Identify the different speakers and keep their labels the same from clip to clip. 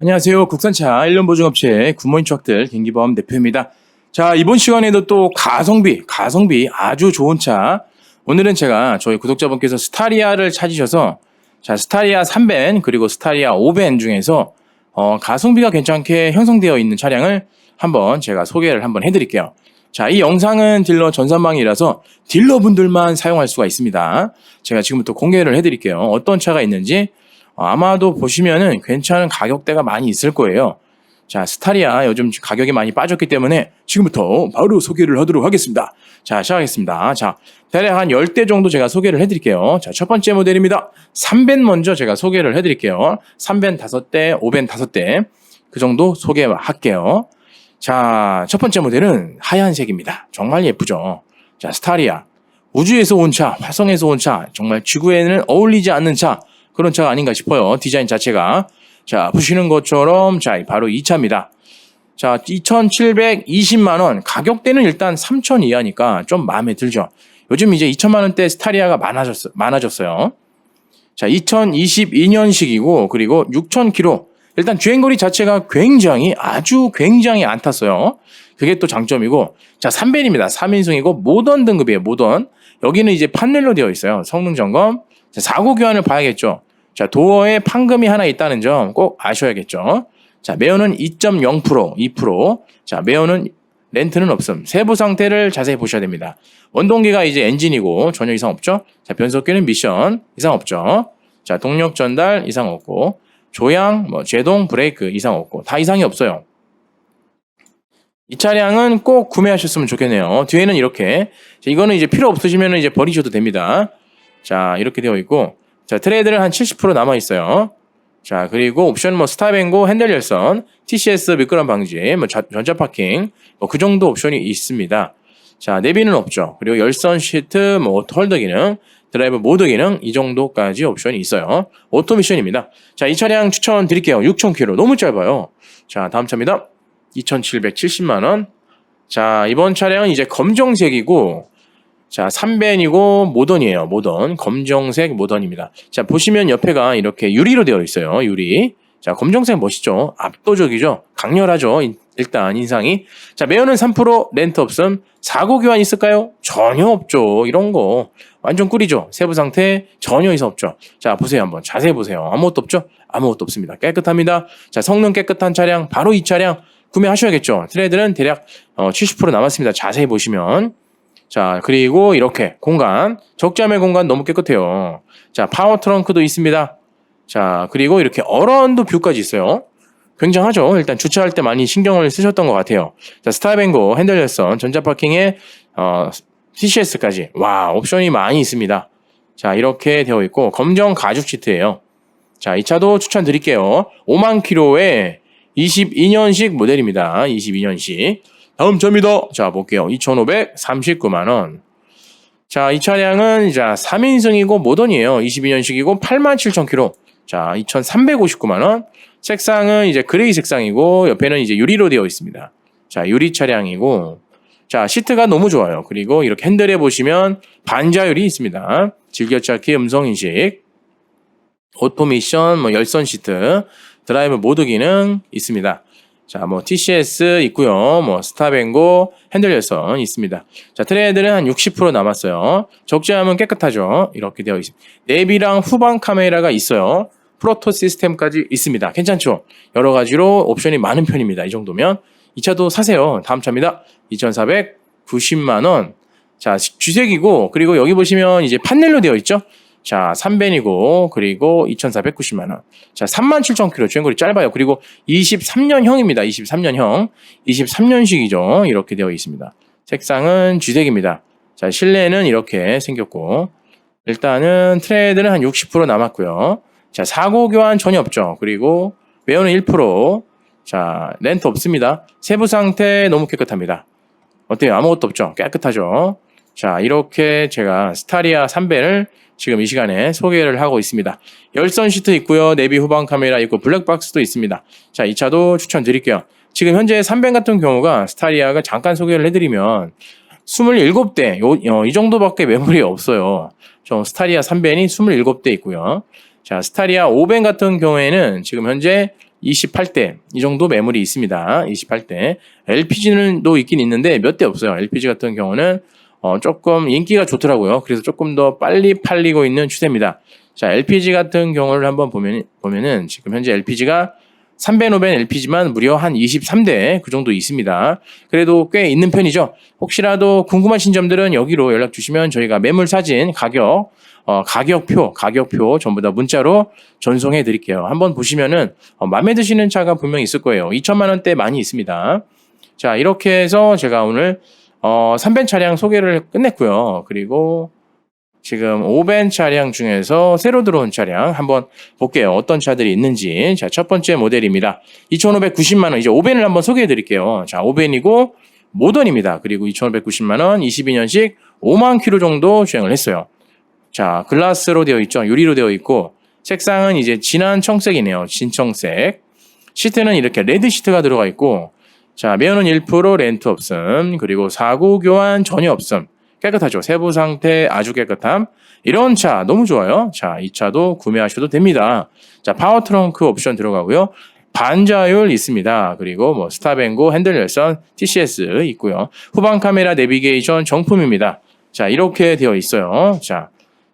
Speaker 1: 안녕하세요. 국산차 1년 보증업체 굿모닝 트럭들 김기범 대표입니다. 자, 이번 시간에도 또 가성비, 가성비 아주 좋은 차. 오늘은 제가 저희 구독자분께서 스타리아를 찾으셔서 자, 스타리아 3벤 그리고 스타리아 5벤 중에서 어, 가성비가 괜찮게 형성되어 있는 차량을 한번 제가 소개를 한번 해드릴게요. 자, 이 영상은 딜러 전산망이라서 딜러분들만 사용할 수가 있습니다. 제가 지금부터 공개를 해드릴게요. 어떤 차가 있는지 어, 아마도 보시면은 괜찮은 가격대가 많이 있을 거예요. 자, 스타리아 요즘 가격이 많이 빠졌기 때문에 지금부터 바로 소개를 하도록 하겠습니다. 자, 시작하겠습니다. 자, 대략 한 10대 정도 제가 소개를 해드릴게요. 자, 첫 번째 모델입니다. 3벤 먼저 제가 소개를 해드릴게요. 3벤 5대, 5벤 5대. 그 정도 소개할게요. 자, 첫 번째 모델은 하얀색입니다. 정말 예쁘죠. 자, 스타리아. 우주에서 온 차, 화성에서 온 차, 정말 지구에는 어울리지 않는 차, 그런 차가 아닌가 싶어요. 디자인 자체가. 자, 보시는 것처럼, 자, 바로 이 차입니다. 자, 2,720만 원. 가격대는 일단 3,000 이하니까 좀 마음에 들죠. 요즘 이제 2천만 원대 스타리아가 많아졌어, 많아졌어요. 자, 2022년식이고, 그리고 6,000km. 일단 주행거리 자체가 굉장히, 아주 굉장히 안 탔어요. 그게 또 장점이고, 자, 3벤입니다. 3인승이고, 모던 등급이에요, 모던. 여기는 이제 판넬로 되어 있어요. 성능 점검. 자, 사고 교환을 봐야겠죠. 자, 도어에 판금이 하나 있다는 점 꼭 아셔야겠죠. 자, 매연은 2.0%, 2%. 자, 매연은 렌트는 없음. 세부 상태를 자세히 보셔야 됩니다. 원동기가 이제 엔진이고 전혀 이상 없죠. 자, 변속기는 미션 이상 없죠. 자, 동력 전달 이상 없고 조향, 뭐 제동, 브레이크 이상 없고 다 이상이 없어요. 이 차량은 꼭 구매하셨으면 좋겠네요. 뒤에는 이렇게 자, 이거는 이제 필요 없으시면 이제 버리셔도 됩니다. 자, 이렇게 되어 있고 자, 트레이드는 한70% 남아 있어요. 자, 그리고 옵션 뭐 스타뱅고 핸들 열선, TCS 미끄럼 방지, 뭐 자- 전자 파킹, 뭐 그 정도 옵션이 있습니다. 자, 내비는 없죠. 그리고 열선 시트, 뭐 홀더 기능, 드라이브 모드 기능 이 정도까지 옵션이 있어요. 오토 미션입니다. 자, 이 차량 추천 드릴게요. 6,000km 너무 짧아요. 자, 다음 차입니다. 2,770만 원. 자, 이번 차량은 이제 검정색이고 자, 3벤이고 모던이에요. 모던. 검정색 모던입니다. 자, 보시면 옆에가 이렇게 유리로 되어 있어요. 유리. 자, 검정색 멋있죠? 압도적이죠? 강렬하죠? 인- 일단 인상이. 자, 매연은 3%, 렌트 없음. 사고 교환 있을까요? 전혀 없죠. 이런 거. 완전 꿀이죠? 세부 상태 전혀 이상 없죠? 자, 보세요. 한번 자세히 보세요. 아무것도 없죠? 아무것도 없습니다. 깨끗합니다. 자, 성능 깨끗한 차량. 바로 이 차량 구매하셔야겠죠? 트레이드는 대략 어, 70% 남았습니다. 자세히 보시면. 자, 그리고 이렇게 공간, 적재함의 공간 너무 깨끗해요. 자, 파워 트렁크도 있습니다. 자, 그리고 이렇게 어라운드 뷰까지 있어요. 굉장하죠. 일단 주차할 때 많이 신경을 쓰셨던 것 같아요. 자, 스타뱅고, 핸들 열선, 전자 파킹에 어, TCS까지. 와, 옵션이 많이 있습니다. 자, 이렇게 되어 있고 검정 가죽 시트예요. 자, 이 차도 추천드릴게요. 5만 킬로에 22년식 모델입니다. 22년식. 다음 차입니다. 자, 볼게요. 2,539만 원. 자, 이 차량은 이제 3인승이고 모던이에요. 22년식이고 87,000km. 자, 2,359만 원. 색상은 이제 그레이 색상이고 옆에는 이제 유리로 되어 있습니다. 자, 유리 차량이고 자, 시트가 너무 좋아요. 그리고 이렇게 핸들에 보시면 반자율이 있습니다. 즐겨찾기 음성 인식, 오토미션, 뭐 열선 시트, 드라이브 모드 기능 있습니다. 자, 뭐 TCS 있고요. 뭐 스타뱅고 핸들 열선 있습니다. 자, 트레이드는 한 60% 남았어요. 적재함은 깨끗하죠. 이렇게 되어 있습니다. 내비랑 후방 카메라가 있어요. 프로토 시스템까지 있습니다. 괜찮죠? 여러 가지로 옵션이 많은 편입니다. 이 정도면 이 차도 사세요. 다음 차입니다. 2,490만 원. 자, 주색이고 그리고 여기 보시면 이제 판넬로 되어 있죠? 자, 3벤이고 그리고 2,490만 원. 자, 37,000km 주행거리 짧아요. 그리고 23년형입니다. 23년형. 23년식이죠. 이렇게 되어 있습니다. 색상은 쥐색입니다. 자, 실내는 이렇게 생겼고 일단은 트레이드는 한 60% 남았고요. 자, 사고 교환 전혀 없죠. 그리고 외연은 1%. 자, 렌트 없습니다. 세부 상태 너무 깨끗합니다. 어때요? 아무것도 없죠? 깨끗하죠? 자, 이렇게 제가 스타리아 3벤을 지금 이 시간에 소개를 하고 있습니다. 열선 시트 있고요. 내비 후방 카메라 있고 블랙박스도 있습니다. 자, 이 차도 추천드릴게요. 지금 현재 3벤 같은 경우가 스타리아가 잠깐 소개를 해드리면 27대, 요, 어, 이 정도밖에 매물이 없어요. 저 스타리아 3벤이 27대 있고요. 자, 스타리아 5벤 같은 경우에는 지금 현재 28대 이 정도 매물이 있습니다. 28대. LPG는 또 있긴 있는데 몇 대 없어요. LPG 같은 경우는 어, 조금 인기가 좋더라고요. 그래서 조금 더 빨리 팔리고 있는 추세입니다. 자, LPG 같은 경우를 한번 보면, 보면은 지금 현재 LPG가 3벤, 5벤 LPG만 무려 한 23대 그 정도 있습니다. 그래도 꽤 있는 편이죠. 혹시라도 궁금하신 점들은 여기로 연락 주시면 저희가 매물 사진, 가격, 어, 가격표, 가격표 전부 다 문자로 전송해 드릴게요. 한번 보시면은 어, 마음에 드시는 차가 분명히 있을 거예요. 2천만 원대 많이 있습니다. 자, 이렇게 해서 제가 오늘 어, 3벤 차량 소개를 끝냈고요. 그리고 지금 5벤 차량 중에서 새로 들어온 차량 한번 볼게요. 어떤 차들이 있는지. 자, 첫 번째 모델입니다. 2,590만 원. 이제 5벤을 한번 소개해 드릴게요. 자, 5벤이고 모던입니다. 그리고 2,590만 원, 22년식 5만 킬로 정도 주행을 했어요. 자, 글라스로 되어 있죠. 유리로 되어 있고 색상은 이제 진한 청색이네요. 진청색. 시트는 이렇게 레드 시트가 들어가 있고 자, 매연은 1% 렌트 없음. 그리고 사고 교환 전혀 없음. 깨끗하죠. 세부 상태 아주 깨끗함. 이런 차 너무 좋아요. 자, 이 차도 구매하셔도 됩니다. 자, 파워 트렁크 옵션 들어가고요. 반자율 있습니다. 그리고 뭐 스타뱅고 핸들 열선 TCS 있고요. 후방 카메라 내비게이션 정품입니다. 자, 이렇게 되어 있어요. 자,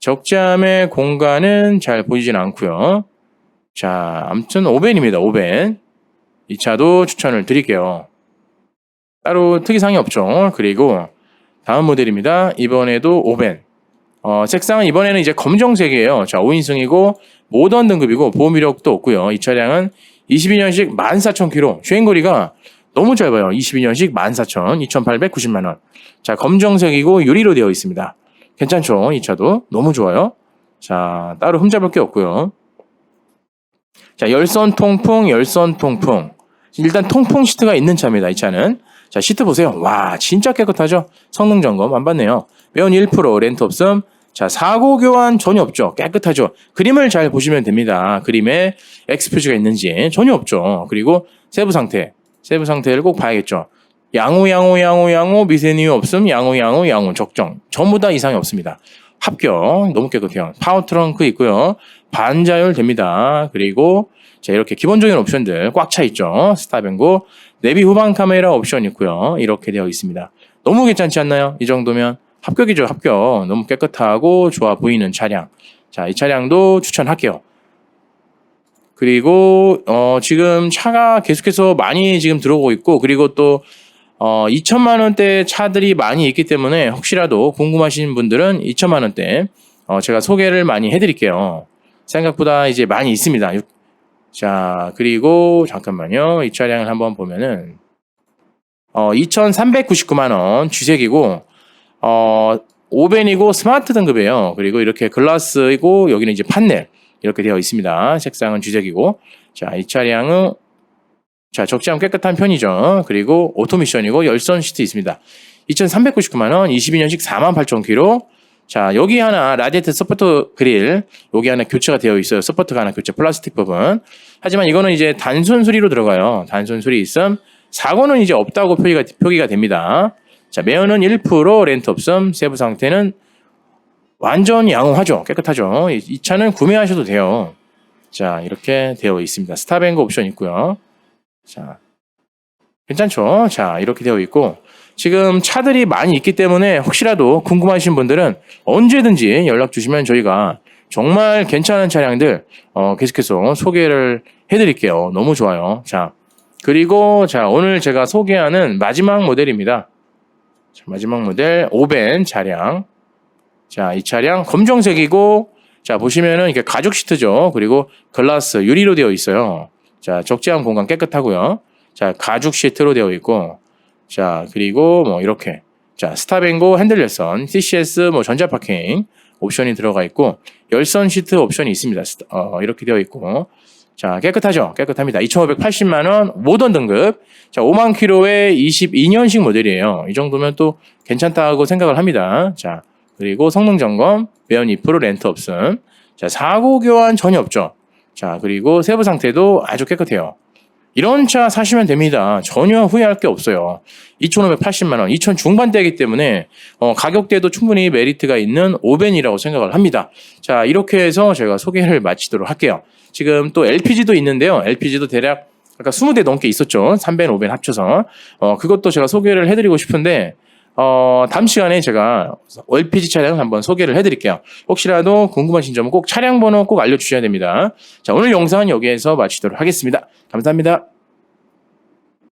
Speaker 1: 적재함의 공간은 잘 보이진 않고요. 자, 아무튼 5벤입니다. 5벤. 이 차도 추천을 드릴게요. 따로 특이사항이 없죠. 그리고 다음 모델입니다. 이번에도 5벤. 어, 색상은 이번에는 이제 검정색이에요. 자, 5인승이고 모던 등급이고 보험 이력도 없고요. 이 차량은 22년식 14,000km. 주행거리가 너무 짧아요. 22년식 14,000, 2,890만 원. 자, 검정색이고 유리로 되어 있습니다. 괜찮죠? 이 차도 너무 좋아요. 자, 따로 흠잡을 게 없고요. 자, 열선 통풍, 열선 통풍. 일단 통풍 시트가 있는 차입니다. 이 차는. 자, 시트 보세요. 와, 진짜 깨끗하죠? 성능 점검 안 받네요. 매연 1% 렌트 없음. 자, 사고 교환 전혀 없죠. 깨끗하죠. 그림을 잘 보시면 됩니다. 그림에 엑스표지가 있는지 전혀 없죠. 그리고 세부 상태. 세부 상태를 꼭 봐야겠죠. 양호, 양호, 양호, 양호, 미세니유 없음, 양호, 양호, 양호, 적정. 전부 다 이상이 없습니다. 합격. 너무 깨끗해요. 파워 트렁크 있고요. 반자율 됩니다. 그리고 자, 이렇게 기본적인 옵션들 꽉 차 있죠. 스타뱅고, 내비 후방 카메라 옵션 있고요. 이렇게 되어 있습니다. 너무 괜찮지 않나요? 이 정도면 합격이죠, 합격. 너무 깨끗하고 좋아 보이는 차량. 자, 이 차량도 추천할게요. 그리고 어, 지금 차가 계속해서 많이 지금 들어오고 있고 그리고 또 어, 2천만 원대 차들이 많이 있기 때문에 혹시라도 궁금하신 분들은 2천만 원대 어, 제가 소개를 많이 해드릴게요. 생각보다 이제 많이 있습니다. 자 그리고 잠깐만요. 이 차량을 한번 보면은 어, 2,399만 원 주색이고 어, 오벤이고 스마트 등급이에요. 그리고 이렇게 글라스이고 여기는 이제 판넬 이렇게 되어 있습니다. 색상은 주색이고 자 이 차량은 자, 적재함 깨끗한 편이죠. 그리고 오토미션이고 열선 시트 있습니다. 2,399만 원, 22년식 48,000km. 자, 여기 하나 라디에이터 서포터 그릴 여기 하나 교체가 되어 있어요. 서포터가 하나 교체 플라스틱 부분. 하지만 이거는 이제 단순 수리로 들어가요. 단순 수리 있음. 사고는 이제 없다고 표기가 표기가 됩니다. 자, 매연은 1% 렌트 없음. 세부 상태는 완전 양호하죠. 깨끗하죠. 이, 이 차는 구매하셔도 돼요. 자, 이렇게 되어 있습니다. 스타뱅거 옵션 있고요. 자, 괜찮죠? 자, 이렇게 되어 있고, 지금 차들이 많이 있기 때문에 혹시라도 궁금하신 분들은 언제든지 연락 주시면 저희가 정말 괜찮은 차량들, 어, 계속해서 소개를 해드릴게요. 너무 좋아요. 자, 그리고 자, 오늘 제가 소개하는 마지막 모델입니다. 자, 마지막 모델 5벤 차량. 자, 이 차량 검정색이고, 자, 보시면은 이게 가죽 시트죠. 그리고 글라스, 유리로 되어 있어요. 자, 적재함 공간 깨끗하고요. 자, 가죽 시트로 되어 있고, 자, 그리고 뭐 이렇게, 자, 스타뱅고 핸들 열선, CCS 뭐 전자 파킹 옵션이 들어가 있고, 열선 시트 옵션이 있습니다. 어, 이렇게 되어 있고, 자, 깨끗하죠? 깨끗합니다. 2,580만원, 모던 등급. 자, 5만 킬로의 22년식 모델이에요. 이 정도면 또 괜찮다고 생각을 합니다. 자, 그리고 성능 점검, 매연 2% 렌트 없음. 자, 사고 교환 전혀 없죠. 자, 그리고 세부 상태도 아주 깨끗해요. 이런 차 사시면 됩니다. 전혀 후회할 게 없어요. 2,580만 원, 2,000 중반대이기 때문에 어, 가격대도 충분히 메리트가 있는 오벤이라고 생각을 합니다. 자, 이렇게 해서 제가 소개를 마치도록 할게요. 지금 또 LPG도 있는데요. LPG도 대략 아까 20대 넘게 있었죠. 3벤, 5벤 합쳐서. 어, 그것도 제가 소개를 해드리고 싶은데, 어, 다음 시간에 제가 LPG 차량을 한번 소개를 해드릴게요. 혹시라도 궁금하신 점은 꼭 차량 번호 꼭 알려주셔야 됩니다. 자, 오늘 영상은 여기에서 마치도록 하겠습니다. 감사합니다.